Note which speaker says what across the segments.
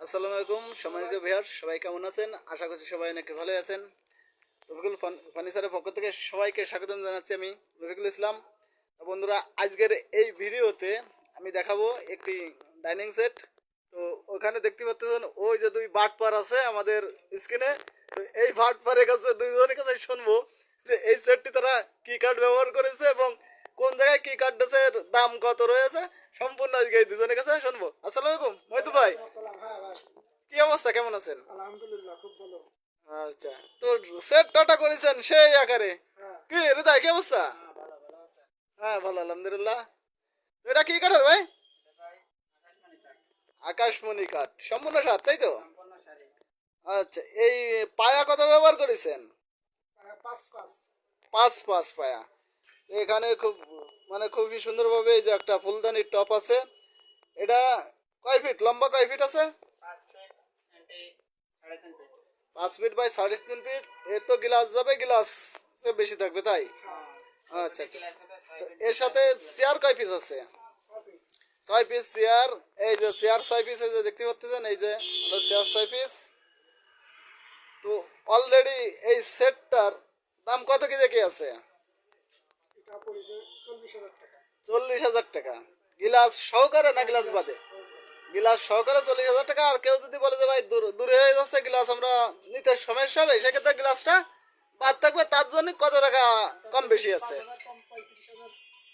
Speaker 1: আসসালামু আলাইকুম, সম্মানিত ভিউয়ার সবাই কেমন আছেন? আশা করছি সবাই নাকি ভালো আছেন। রফিকুল ফার্নিচারের পক্ষ থেকে সবাইকে স্বাগতম জানাচ্ছি আমি, রফিকুল ইসলাম। বন্ধুরা, আজকের এই ভিডিওতে আমি দেখাবো একটি ডাইনিং সেট। তো ওখানে দেখতে পাচ্ছেন, ওই যে দুই বাট পার আছে আমাদের স্ক্রিনে। তো এই বাট পারের কাছে, দুইজনের কাছে শুনব যে এই সেটটি তারা কি কার্ড ব্যবহার করেছে এবং কোন জায়গায় কি কার্ডের দাম কত রয়েছে। সম্পূর্ণ আজকে এই দুজনের কাছে শুনব। আসসালামু আলাইকুম মহিদুল ভাই। কি অবস্থা কেমন আছেন?
Speaker 2: আলহামদুলিল্লাহ খুব ভালো।
Speaker 1: আচ্ছা তো সেট টাটা করেছেন সেই আকারে।
Speaker 2: হ্যাঁ।
Speaker 1: কি হৃদয় কি অবস্থা?
Speaker 2: হ্যাঁ ভালো
Speaker 1: হ্যাঁ আলহামদুলিল্লাহ। এটা কি কাঠের ভাই?
Speaker 2: আকাশমণি কাঠ।
Speaker 1: সম্পূর্ণ সাত তাই তো? আচ্ছা এই পায়া কত ব্যবহার করেছেন?
Speaker 2: পাঁচ পাঁচ
Speaker 1: পায়া। এখানে খুব মানে খুবই সুন্দরভাবে এই যে একটা ফুলদানির টপ আছে। এটা কয় ফিট? লম্বা কয় ফিট আছে?
Speaker 2: পাঁচ ফিট
Speaker 1: বাই সাড়ে তিন ফিট। এর তো গ্লাস যাবে, গ্লাস বেশি থাকবে, তাই? আচ্ছা আচ্ছা। এর সাথে চেয়ার কয় পিস আছে?
Speaker 2: ছয় পিস
Speaker 1: চেয়ার। এই যে চেয়ার ছয় পিস, এই যে দেখতে পাচ্ছেন, এই যে চেয়ার ছয় পিস। তো অলরেডি এই সেটটার দাম কত কি দেখে আছে?
Speaker 2: চল্লিশ হাজার টাকা।
Speaker 1: গিলাস সহকারে না গিলাস বাদে? গিলাস সহকারে চল্লিশ হাজার টাকা, আর কেউ যদি বলে যে, ভাই, দূর হয়ে যাচ্ছে গিলাস, আমরা নিতে সমস্যা হবে। সেক্ষেত্রে গিলাসটা বাদ থাকবে। তার জন্য কত টাকা কম বেশি আছে?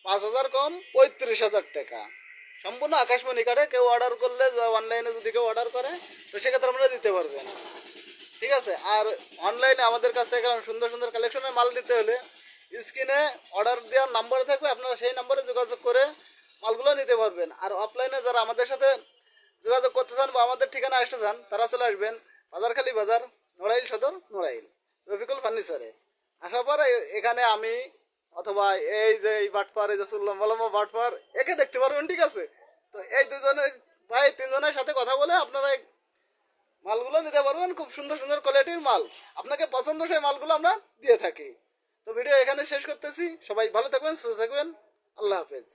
Speaker 1: পাঁচ হাজার কম, পঁয়ত্রিশ হাজার টাকা। সম্পূর্ণ আকাশমণি কাটে কেউ অর্ডার করলে অনলাইনে যদি কেউ অর্ডার করে, তো সেক্ষেত্রে আমরা দিতে পারবেন। ঠিক আছে? আর অনলাইনে আমাদের কাছ সুন্দর সুন্দর কালেকশনের মাল দিতে হলে স্ক্রিনে অর্ডার দেওয়ার নাম্বার থাকবে, আপনারা সেই নাম্বারে যোগাযোগ করে মালগুলো নিতে পারবেন। আর অফলাইনে যারা আমাদের সাথে যোগাযোগ করতে চান বা আমাদের ঠিকানা আসতে চান, তারা চলে আসবেন বাজারখালী বাজার, নড়াইল সদর, নড়াইল, রফিকুল ফার্নিচারে। আসার পর এখানে আমি অথবা এই যে এই বাটপার, এই যে লম্বা লম্বা বাটপার, একে দেখতে পারবেন, ঠিক আছে? তো এই দুজনের ভাই, তিনজনের সাথে কথা বলে আপনারা মালগুলো নিতে পারবেন, খুব সুন্দর সুন্দর কোয়ালিটির মাল। আপনাকে পছন্দ সেই মালগুলো আমরা দিয়ে থাকি। তো ভিডিও এখানে শেষ করতেছি। সবাই ভালো থাকবেন সুস্থ থাকবেন। আল্লাহ হাফেজ।